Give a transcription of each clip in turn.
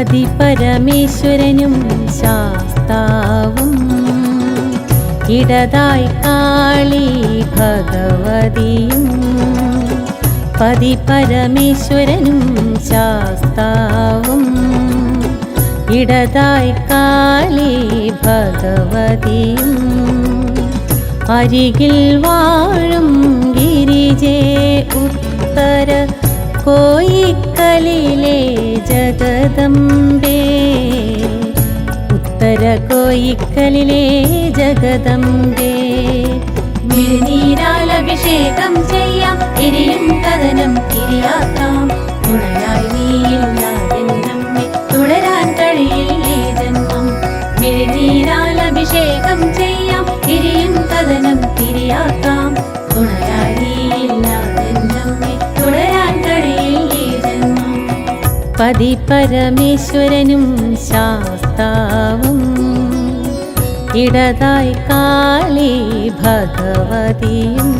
പതി പരമേശ്വരനും ശാസ്താവും. ഇടതായി കാളി ഭഗവതിയും പതി പരമേശ്വരനും ശാസ്താവും. ഇടതായി കാളി ഭഗവതിയും അരികിൽ വാഴും ഗിരിജേ ഉത്തര കോയിക്കലിലെ ജഗദംബേ. ഉത്തര കോയിക്കലിലെ ജഗദംബേ. അഭിഷേകം ചെയ്യാം എരിയും കഥനം തിരിയാക്കാം ഉണയായി നീയില്ലാതെന്നമ്മെ പതി പരമേശ്വരനും ശാസ്താവും. ഇടതായി കാളി ഭഗവതിയും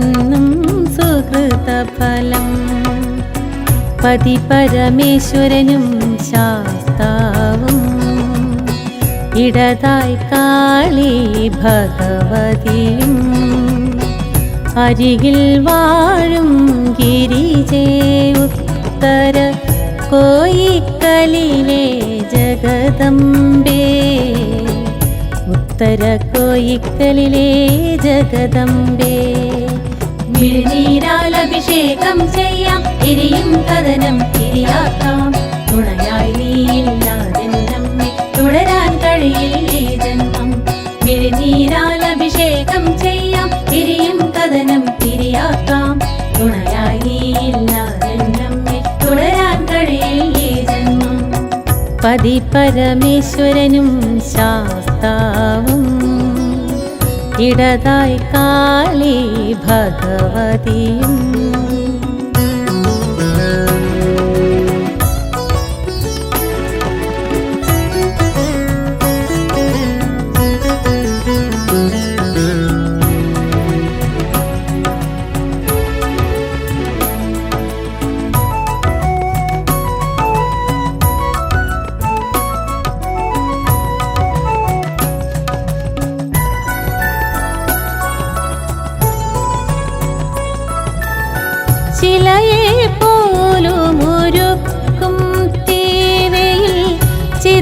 സുഹൃതഫലം പതി പരമേശ്വരനും ശാസ്താവും. ഇടതായി കാളി ഭഗവതിയും. അരികിൽ വാഴും ഗിരിജേ ഉത്തര കോയിക്കലിലെ ജഗദംബേ. ഉത്തര കോയിക്കലിലെ ജഗദംബേ. മിഴിനീരാലഭിഷേകം ചെയ്യാം. തിരിയും കഥനം തിരിയാക്കാം തുണയായി നീയില്ലാതെന്നമ്മെ തുടരാൻ കഴിയില്ലേ ജന്മം. തിരുനീരാലഭിഷേകം ചെയ്യാം. തിരിയും കഥനം തിരിയാക്കാം തുണയായി നീയില്ലാതെന്നമ്മെ തുടരാൻ കഴിയില്ലേ ജന്മം. പതി പരമേശ്വരനും ശാസ്താവും. ഇടതായി കാളി ഭഗവതിയും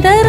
dar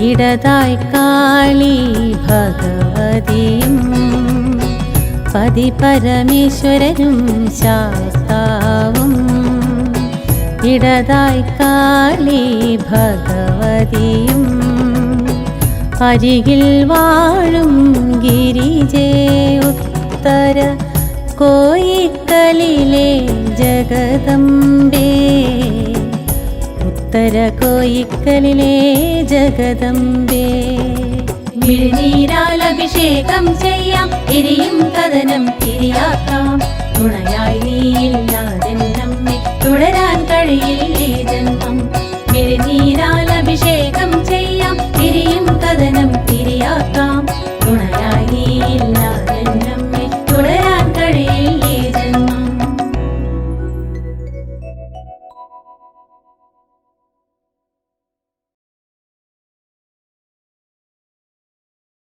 ഇടതായി കാളി ഭഗവതിയും പതി പരമേശ്വരനും ശാസ്താവും. ഇടതായി കാളി ഭഗവതിയും അരികിൽ വാഴും ഗിരിജേ ഉത്തര കോയിക്കലിലെ ജഗദംബേ. ഉത്തര കോയിക്കലിലെ ജഗദംബേ. മിഴിനീരാൽ അഭിഷേകം ചെയ്യാം എരിയും കഥനം തിരിയാക്കാം